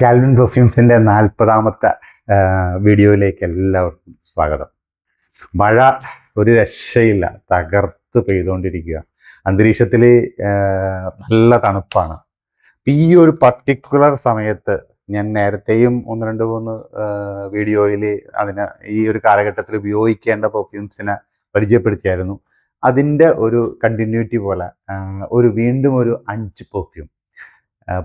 Calvin പെർഫ്യൂംസിന്റെ നാൽപ്പതാമത്തെ വീഡിയോയിലേക്ക് എല്ലാവർക്കും സ്വാഗതം. മഴ ഒരു രക്ഷയില്ല തകർത്ത് പെയ്തുകൊണ്ടിരിക്കുക അന്തരീക്ഷത്തിൽ നല്ല തണുപ്പാണ്. ഈ ഒരു പർട്ടിക്കുലർ സമയത്ത് ഞാൻ നേരത്തെയും ഒന്ന് രണ്ട് മൂന്ന് വീഡിയോയിൽ അതിനെ ഈ ഒരു കാലഘട്ടത്തിൽ ഉപയോഗിക്കേണ്ട പെർഫ്യൂംസിനെ പരിചയപ്പെടുത്തിയായിരുന്നു. അതിന്റെ ഒരു കണ്ടിന്യൂറ്റി പോലെ ഒരു വീണ്ടും ഒരു അഞ്ച് പെർഫ്യൂം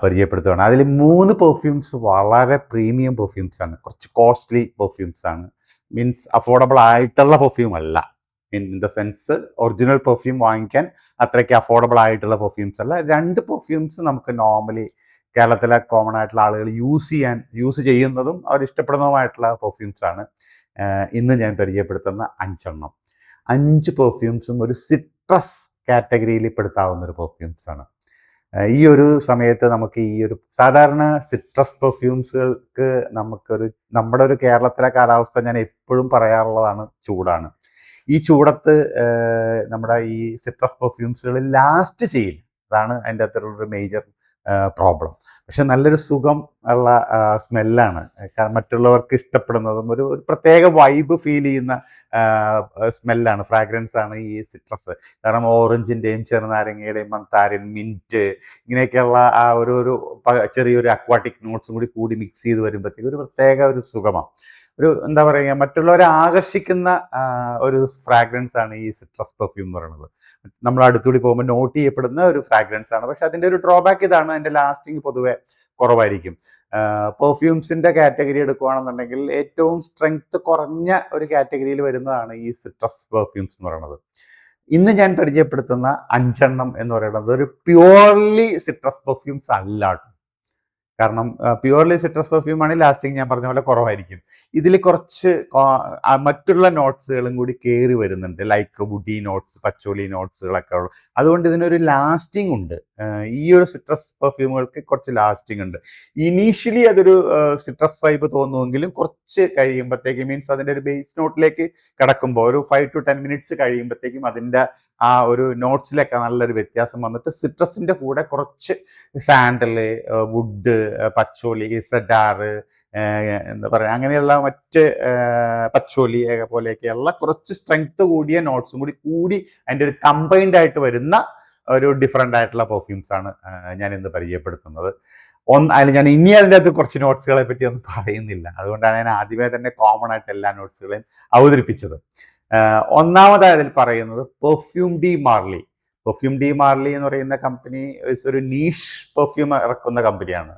പരിചയപ്പെടുത്തുകയാണ് അതിൽ മൂന്ന് പെർഫ്യൂംസ് വളരെ പ്രീമിയം പെർഫ്യൂംസ് ആണ്. കുറച്ച് കോസ്റ്റ്ലി പെർഫ്യൂംസ് ആണ്. മീൻസ് അഫോർഡബിൾ ആയിട്ടുള്ള പെർഫ്യൂം അല്ല. In the sense original perfume വാങ്ങിക്കാൻ അത്രയ്ക്ക് അഫോർഡബിൾ ആയിട്ടുള്ള പെർഫ്യൂംസ് അല്ല. രണ്ട് പെർഫ്യൂംസ് നമുക്ക് നോർമലി കേരളത്തിലെ കോമൺ ആയിട്ടുള്ള ആളുകൾ യൂസ് ചെയ്യാൻ യൂസ് ചെയ്യുന്നതും അവർ ഇഷ്ടപ്പെടുന്നതുമായിട്ടുള്ള പെർഫ്യൂംസ് ആണ്. ഇന്ന് ഞാൻ പരിചയപ്പെടുത്തുന്ന അഞ്ചെണ്ണം. അഞ്ച് പെർഫ്യൂംസും ഒരു സിട്രസ് കാറ്റഗറിയിൽ പെടുത്താവുന്ന ഒരു പെർഫ്യൂംസ് ആണ്. ഈ ഒരു സമയത്ത് നമുക്ക് ഈ ഒരു സാധാരണ സിട്രസ് പെർഫ്യൂംസുകൾക്ക് നമുക്കൊരു നമ്മുടെ ഒരു കേരളത്തിലെ കാലാവസ്ഥ ഞാൻ എപ്പോഴും പറയാറുള്ളതാണ് ചൂടാണ്. ഈ ചൂടത്ത് നമ്മുടെ ഈ സിട്രസ് പെർഫ്യൂംസുകൾ ലാസ്റ്റ് ചെയ്യില്ല. അതാണ് അതിന്റെ ഒരു മേജർ പ്രോബ്ലം പക്ഷെ നല്ലൊരു സുഖം ഉള്ള സ്മെല്ലാണ് കാരണം മറ്റുള്ളവർക്ക് ഇഷ്ടപ്പെടുന്നതും ഒരു ഒരു പ്രത്യേക വൈബ് ഫീൽ ചെയ്യുന്ന സ്മെല്ലാണ് ഫ്രാഗ്രൻസ് ആണ്. ഈ സിട്രസ് കാരണം ഓറഞ്ചിന്റെയും ചെറുനാരങ്ങയുടെയും മന്താരൻ മിന്റ് ഇങ്ങനെയൊക്കെയുള്ള ആ ഒരു ഒരു ചെറിയൊരു അക്വാട്ടിക് നോട്ട്സും കൂടി കൂടി മിക്സ് ചെയ്ത് വരുമ്പോഴത്തേക്ക് ഒരു പ്രത്യേക ഒരു സുഖമാണ്. ഒരു എന്താ പറയുക മറ്റുള്ളവരെ ആകർഷിക്കുന്ന ഒരു ഫ്രാഗ്രൻസ് ആണ് ഈ സിട്രസ് പെർഫ്യൂം എന്ന് പറയുന്നത്. നമ്മൾ അടുത്തുകൂടി പോകുമ്പോൾ നോട്ട് ചെയ്യപ്പെടുന്ന ഒരു ഫ്രാഗ്രൻസ് ആണ്. പക്ഷെ അതിന്റെ ഒരു ഡ്രോബാക്ക് ഇതാണ്. അതിന്റെ ലാസ്റ്റിംഗ് പൊതുവെ കുറവായിരിക്കും. പെർഫ്യൂംസിന്റെ കാറ്റഗറി എടുക്കുകയാണെന്നുണ്ടെങ്കിൽ ഏറ്റവും സ്ട്രെങ്ത് കുറഞ്ഞ ഒരു കാറ്റഗറിയിൽ വരുന്നതാണ് ഈ സിട്രസ് പെർഫ്യൂംസ് എന്ന് പറയുന്നത്. ഇന്ന് ഞാൻ പരിചയപ്പെടുത്തുന്ന അഞ്ചെണ്ണം എന്ന് പറയുന്നത് ഒരു പ്യുവർലി സിട്രസ് പെർഫ്യൂംസ് അല്ല ട്ടോ. കാരണം പ്യുവർലി സിട്രസ് പെർഫ്യൂം ആണെങ്കിൽ ലാസ്റ്റിംഗ് ഞാൻ പറഞ്ഞ പോലെ കുറവായിരിക്കും. ഇതിൽ കുറച്ച് മറ്റുള്ള നോട്ട്സുകളും കൂടി കയറി വരുന്നുണ്ട്. ലൈക്ക് വുഡി നോട്ട്സ് പച്ചോളി നോട്ട്സുകളൊക്കെ ഉള്ളു. അതുകൊണ്ട് ഇതിനൊരു ലാസ്റ്റിംഗ് ഉണ്ട്. ഈ ഒരു സിട്രസ് പെർഫ്യൂമുകൾക്ക് കുറച്ച് ലാസ്റ്റിംഗ് ഉണ്ട്. ഇനീഷ്യലി അതൊരു സിട്രസ് വൈബ് തോന്നുമെങ്കിലും കുറച്ച് കഴിയുമ്പോഴത്തേക്ക് മീൻസ് അതിന്റെ ഒരു ബേസ് നോട്ടിലേക്ക് കിടക്കുമ്പോൾ ഒരു ഫൈവ് ടു ടെൻ മിനിറ്റ്സ് കഴിയുമ്പോഴത്തേക്കും അതിന്റെ ആ ഒരു നോട്ട്സിലൊക്കെ നല്ലൊരു വ്യത്യാസം വന്നിട്ട് സിട്രസിന്റെ കൂടെ കുറച്ച് സാൻഡൽ വുഡ് പച്ചോലി സെഡാറ് എന്താ പറയുക അങ്ങനെയുള്ള മറ്റ് പച്ചോലി പോലെയൊക്കെയുള്ള കുറച്ച് സ്ട്രെങ്ത് കൂടിയ നോട്ട്സും കൂടി കൂടി അതിന്റെ ഒരു കമ്പൈൻഡ് ആയിട്ട് വരുന്ന ഒരു ഡിഫറെന്റ് ആയിട്ടുള്ള പെർഫ്യൂംസ് ആണ് ഞാൻ ഇന്ന് പരിചയപ്പെടുത്തുന്നത്. ഒന്ന് അതിൽ ഞാൻ ഇനി അതിന്റെ അകത്ത് കുറച്ച് നോട്ട്സുകളെ പറ്റി ഒന്നും പറയുന്നില്ല. അതുകൊണ്ടാണ് ഞാൻ ആദ്യമേ തന്നെ കോമൺ ആയിട്ട് എല്ലാ നോട്ട്സുകളെയും അവതരിപ്പിച്ചത്. ഒന്നാമതായി അതിൽ പറയുന്നത് perfume de Marly perfume de Marly എന്ന് പറയുന്ന കമ്പനി ഒരു നീഷ് പെർഫ്യൂം ഇറക്കുന്ന കമ്പനിയാണ്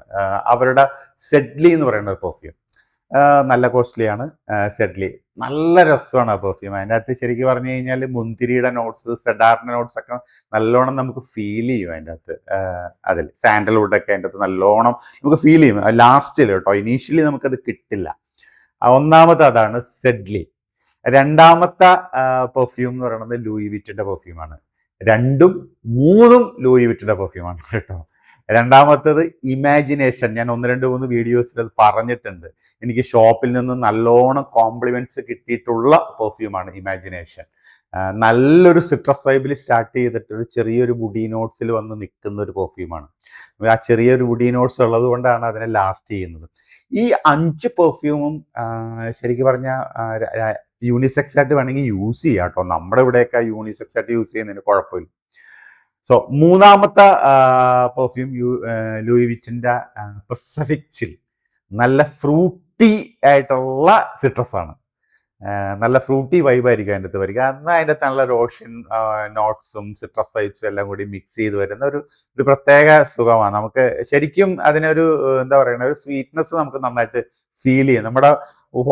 അവരുടെ സെഡ്ലി എന്ന് പറയുന്ന ഒരു പെർഫ്യൂം നല്ല കോസ്റ്റ്ലിയാണ് സെഡ്ലി നല്ല രസമാണ് ആ പെർഫ്യൂം അതിന്റെ അകത്ത് ശരിക്കും പറഞ്ഞു കഴിഞ്ഞാൽ മുന്തിരിയുടെ നോട്ട്സ് സെഡാറിന്റെ നോട്ട്സ് ഒക്കെ നല്ലോണം നമുക്ക് ഫീൽ ചെയ്യും അതിന്റെ അകത്ത്. അതിൽ സാൻഡൽവുഡൊക്കെ അതിന്റെ അകത്ത് നല്ലോണം നമുക്ക് ഫീൽ ചെയ്യും. ലാസ്റ്റിൽ കേട്ടോ. ഇനീഷ്യലി നമുക്കത് കിട്ടില്ല. ഒന്നാമത്തെ അതാണ് സെഡ്ലി രണ്ടാമത്തെ പെർഫ്യൂം എന്ന് പറയുന്നത് ലൂയി വിറ്റിന്റെ പെർഫ്യൂമാണ് രണ്ടും മൂന്നും ലൂയി വിറ്റിന്റെ പെർഫ്യൂമാണ് കേട്ടോ. രണ്ടാമത്തേത് ഇമാജിനേഷൻ ഞാൻ ഒന്ന് രണ്ട് മൂന്ന് വീഡിയോസിൽ അത് പറഞ്ഞിട്ടുണ്ട്. എനിക്ക് ഷോപ്പിൽ നിന്ന് നല്ലോണം കോംപ്ലിമെന്റ്സ് കിട്ടിയിട്ടുള്ള പെർഫ്യൂമാണ് ഇമാജിനേഷൻ നല്ലൊരു സിട്രസ് വൈബിൽ സ്റ്റാർട്ട് ചെയ്തിട്ട് ഒരു ചെറിയൊരു ബുഡി നോട്ട്സിൽ വന്ന് നിൽക്കുന്ന ഒരു പെർഫ്യൂമാണ് ആ ചെറിയൊരു ബുഡി നോട്ട്സ് ഉള്ളത് കൊണ്ടാണ് അതിനെ ലാസ്റ്റ് ചെയ്യുന്നത്. ഈ അഞ്ച് പെർഫ്യൂമും ശരിക്കും പറഞ്ഞാൽ യൂണിസെക്സ് ആയിട്ട് വേണമെങ്കിൽ യൂസ് ചെയ്യാം കേട്ടോ നമ്മുടെ ഇവിടെയൊക്കെ യൂണിസെക്സ് ആയിട്ട് യൂസ് ചെയ്യുന്നതിന് കുഴപ്പമില്ല. സോ മൂന്നാമത്തെ പെർഫ്യൂം യു ലൂയി പസഫിക് ചിൽ നല്ല ഫ്രൂട്ടി ആയിട്ടുള്ള സിട്രസ് ആണ്. നല്ല ഫ്രൂട്ടി വൈബായിരിക്കും അതിന്റെ അകത്ത് വരിക. എന്നാൽ അതിന്റെ അകത്ത് നല്ല റോഷൻ നോട്ട്സും സിട്രസ് വൈബ്സും എല്ലാം കൂടി മിക്സ് ചെയ്ത് വരുന്ന ഒരു ഒരു പ്രത്യേക സുഖമാണ്. നമുക്ക് ശരിക്കും അതിനൊരു എന്താ പറയുക ഒരു സ്വീറ്റ്നെസ് നമുക്ക് നന്നായിട്ട് ഫീൽ ചെയ്യും. നമ്മുടെ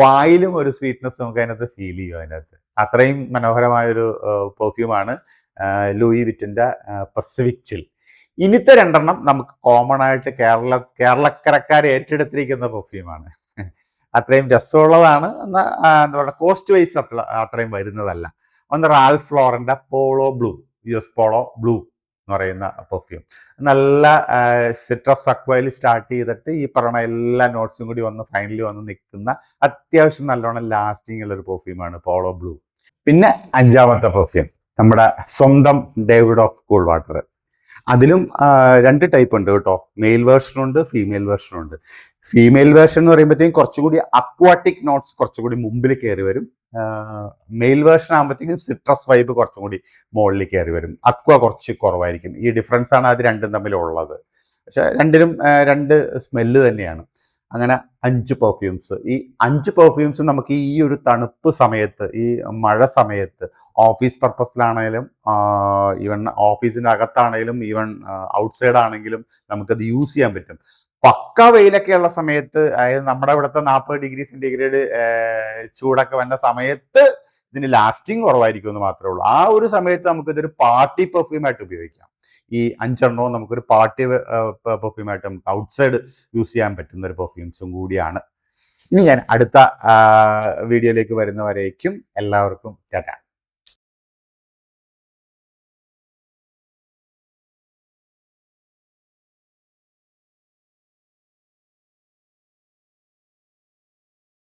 വായിലും ഒരു സ്വീറ്റ്നെസ് നമുക്ക് അതിനകത്ത് ഫീൽ ചെയ്യും അതിനകത്ത്. അത്രയും മനോഹരമായൊരു പെർഫ്യൂമാണ് ലൂയി വിറ്റിന്റെ പസഫിക് ചിൽ ഇനിത്തെ രണ്ടെണ്ണം നമുക്ക് കോമൺ ആയിട്ട് കേരള കേരളക്കരക്കാർ ഏറ്റെടുത്തിരിക്കുന്ന പെർഫ്യൂമാണ് അത്രയും രസമുള്ളതാണ്. എന്നാൽ എന്താ പറയുക കോസ്റ്റ് വൈസ് അത്ര അത്രയും വരുന്നതല്ല. ഒന്ന് Ralph ഫ്ലോറിന്റെ Polo Blue U S Polo Blue എന്ന് പറയുന്ന പെർഫ്യൂം നല്ല സിട്രസ് അക്വയിൽ സ്റ്റാർട്ട് ചെയ്തിട്ട് ഈ പറഞ്ഞ എല്ലാ നോട്ട്സും കൂടി വന്ന് ഫൈനലി വന്ന് നിൽക്കുന്ന അത്യാവശ്യം നല്ലോണം ലാസ്റ്റിംഗ് ഉള്ള ഒരു പെർഫ്യൂമാണ് പോളോ ബ്ലൂ. പിന്നെ അഞ്ചാമത്തെ പെർഫ്യൂം നമ്മുടെ സ്വന്തം ഡേവിഡ് ഓഫ് കൂൾ വാട്ടർ അതിലും രണ്ട് ടൈപ്പ് ഉണ്ട് കേട്ടോ. മെയിൽ വേർഷൻ ഉണ്ട് ഫീമെയിൽ വേർഷൻ ഉണ്ട്. ഫീമെയിൽ വേർഷൻ എന്ന് പറയുമ്പോഴത്തേക്കും കുറച്ചുകൂടി അക്വാട്ടിക് നോട്ട്സ് കുറച്ചുകൂടി മുമ്പിൽ കയറി വരും. മെയിൽ വേർഷൻ ആകുമ്പോഴത്തേക്കും സിട്രസ് വൈബ് കുറച്ചും കൂടി മുകളിൽ കയറി വരും. അക്വ കുറച്ച് കുറവായിരിക്കും. ഈ ഡിഫറൻസ് ആണ് അത് രണ്ടും തമ്മിലുള്ളത്. പക്ഷെ രണ്ടിനും രണ്ട് സ്മെല്ല് തന്നെയാണ്. അങ്ങനെ അഞ്ച് പെർഫ്യൂംസ് ഈ അഞ്ച് പെർഫ്യൂംസ് നമുക്ക് ഈ ഒരു തണുപ്പ് സമയത്ത് ഈ മഴ സമയത്ത് ഓഫീസ് പർപ്പസിലാണെങ്കിലും ഈവൻ ഓഫീസിന്റെ അകത്താണെങ്കിലും ഈവൻ ഔട്ട്സൈഡ് ആണെങ്കിലും നമുക്കത് യൂസ് ചെയ്യാൻ പറ്റും. പക്ക വെയിലൊക്കെ ഉള്ള സമയത്ത് അതായത് നമ്മുടെ ഇവിടുത്തെ നാൽപ്പത് ഡിഗ്രി സെന്റിഗ്രേഡ് ചൂടൊക്കെ വന്ന സമയത്ത് ഇതിന് ലാസ്റ്റിംഗ് കുറവായിരിക്കും എന്ന് മാത്രമേ ഉള്ളൂ. ആ ഒരു സമയത്ത് നമുക്ക് ഇതൊരു പാർട്ടി പെർഫ്യൂമായിട്ട് ഉപയോഗിക്കാം. ഈ അഞ്ചെണ്ണവും നമുക്കൊരു പാർട്ടി പെർഫ്യൂം ആയിട്ട് നമുക്ക് ഔട്ട്സൈഡ് യൂസ് ചെയ്യാൻ പറ്റുന്ന ഒരു പെർഫ്യൂംസും കൂടിയാണ്. ഇനി ഞാൻ അടുത്ത വീഡിയോയിലേക്ക് വരുന്നവരേക്കും എല്ലാവർക്കും ടാറ്റ.